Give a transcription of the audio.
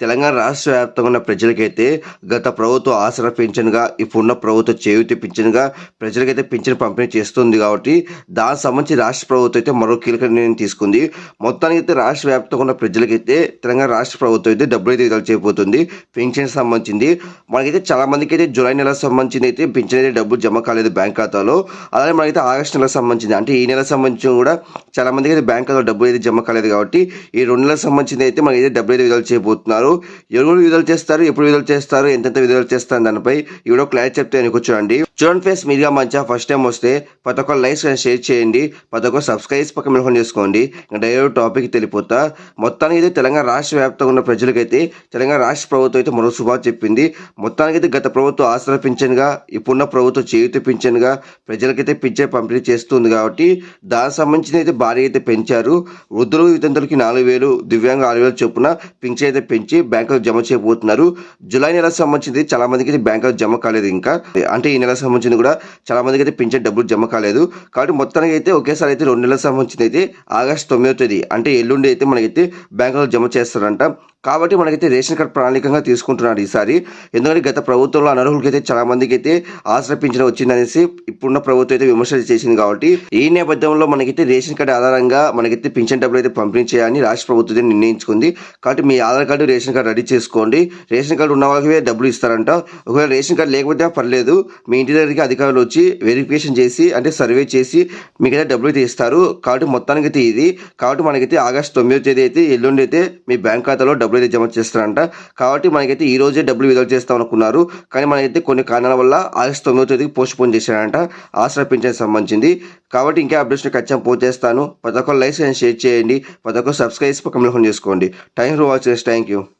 తెలంగాణ రాష్ట్ర వ్యాప్తంగా ఉన్న ప్రజలకైతే గత ప్రభుత్వం ఆసరా పింఛన్గా ఇప్పుడున్న ప్రభుత్వం చేయూతి పింఛన్గా ప్రజలకైతే పింఛన్ పంపిణీ చేస్తుంది కాబట్టి దానికి సంబంధించి రాష్ట్ర ప్రభుత్వం అయితే మరో కీలక నిర్ణయం తీసుకుంది. మొత్తానికి అయితే రాష్ట్ర వ్యాప్తంగా ఉన్న ప్రజలకైతే తెలంగాణ రాష్ట్ర ప్రభుత్వం అయితే డబ్బులు అయితే విడుదల చేయబోతుంది పింఛన్ సంబంధించింది. మనకైతే చాలా మందికి అయితే జూలై నెల సంబంధించింది అయితే పింఛన్ అయితే డబ్బులు జమ కాలేదు బ్యాంక్ ఖాతాలో. అలాగే మనకైతే ఆగస్టు నెల సంబంధించింది అంటే ఈ నెల సంబంధించి కూడా చాలా మందికి అయితే బ్యాంక్ ఖాతాలో డబ్బులు అయితే జమ కాలేదు కాబట్టి ఈ రెండు నెలలకు సంబంధించింది అయితే మనకి అయితే డబ్బులు అయితే విడుదల చేయబోతున్నారు. ఎవరు విడుదల చేస్తారు ఎప్పుడు విడుదల చేస్తారు ఎంతెంత విడుదల చేస్తారు దానిపై ఈ క్లారిటీ చెప్తే నేను చూడండి. చూడండి ఫేస్ మీడియా మంచిగా ఫస్ట్ టైం వస్తే ప్రతి ఒక్క లైక్స్ షేర్ చేయండి. ప్రతి ఒక్క సబ్స్క్రైబ్స్ పక్కన మెల్కొని చేసుకోండి. డైరెక్ట్ టాపిక్ తెలిపోతా మొత్తానికి అయితే తెలంగాణ రాష్ట్ర వ్యాప్తంగా ఉన్న ప్రజలకైతే తెలంగాణ రాష్ట్ర ప్రభుత్వం అయితే మరో శుభాలు చెప్పింది. మొత్తానికి అయితే గత ప్రభుత్వం ఆసరా పింఛన్గా ఇప్పుడున్న ప్రభుత్వం చేయూత పింఛన్గా ప్రజలకైతే పింఛన్ పంపిణీ చేస్తుంది కాబట్టి దానికి సంబంధించిన అయితే భారీ అయితే పెంచారు. వృద్ధులు వితంతులకి నాలుగు వేలు దివ్యాంగ ఆరు వేలు చొప్పున పింఛన్ అయితే పెంచి బ్యాంకులో జమ చేయబోతున్నారు. జూలై నెల సంబంధించింది చాలా మందికి అయితే బ్యాంకులకు జమ కాలేదు ఇంకా. అంటే ఈ నెల సంబంధించింది కూడా చాలా మందికి అయితే పింఛన్ డబ్బులు జమ కాలేదు. కాబట్టి మొత్తానికి అయితే ఒకేసారి అయితే రెండు నెలలకు సంబంధించింది అయితే ఆగస్టు తొమ్మిదో తేదీ అంటే ఎల్లుండి అయితే మనకైతే బ్యాంకులకు జమ చేస్తారంట. కాబట్టి మనకైతే రేషన్ కార్డ్ ప్రణాళికంగా తీసుకుంటున్నారు ఈసారి. ఎందుకంటే గత ప్రభుత్వంలో అనర్హులకి అయితే చాలా మందికి అయితే ఆసరా పింఛన్ వచ్చిందనేసి ఇప్పుడున్న ప్రభుత్వం అయితే విమర్శలు చేసింది కాబట్టి ఈ నేపథ్యంలో మనకైతే రేషన్ కార్డు ఆధారంగా మనకైతే పింఛన్ డబ్బులు అయితే పంపిణీ చేయాలని రాష్ట్ర ప్రభుత్వం నిర్ణయించుకుంది. కాబట్టి మీ Aadhaar card ration card ready చేసుకోండి. రేషన్ కార్డు ఉన్న వాళ్ళకి డబ్బులు ఇస్తారంట. ఒకవేళ రేషన్ కార్డు లేకపోతే పర్లేదు. మీ ఇంటి దగ్గరికి అధికారులు వచ్చి వెరిఫికేషన్ చేసి అంటే సర్వే చేసి మీకైతే డబ్బులు అయితే ఇస్తారు. కాబట్టి మొత్తానికి అయితే ఇది. కాబట్టి మనకైతే ఆగస్ట్ తొమ్మిదో తేదీ అయితే ఎల్లుండి అయితే మీ బ్యాంక్ ఖాతాలో డబ్బులు అయితే జమ చేస్తారంట. కాబట్టి మనకైతే ఈ రోజే డబ్బులు విడుదల చేస్తాం అనుకున్నారు. కానీ మనకైతే కొన్ని కారణాల వల్ల ఆగస్ట్ తొమ్మిదో తేదీకి పోస్ట్ పోన్ చేశారంట. ఆసరా పింఛన్ సంబంధించింది. కాబట్టి ఇంకా అప్డేట్స్ని ఖచ్చితంగా పోస్ట్ చేస్తాను ప్రతి లైక్స్ అండ్ షేర్ చేయండి. ప్రతి ఒక్క సబ్స్క్రైబ్ పక్కన చేసుకోండి. Thank you for watching thank you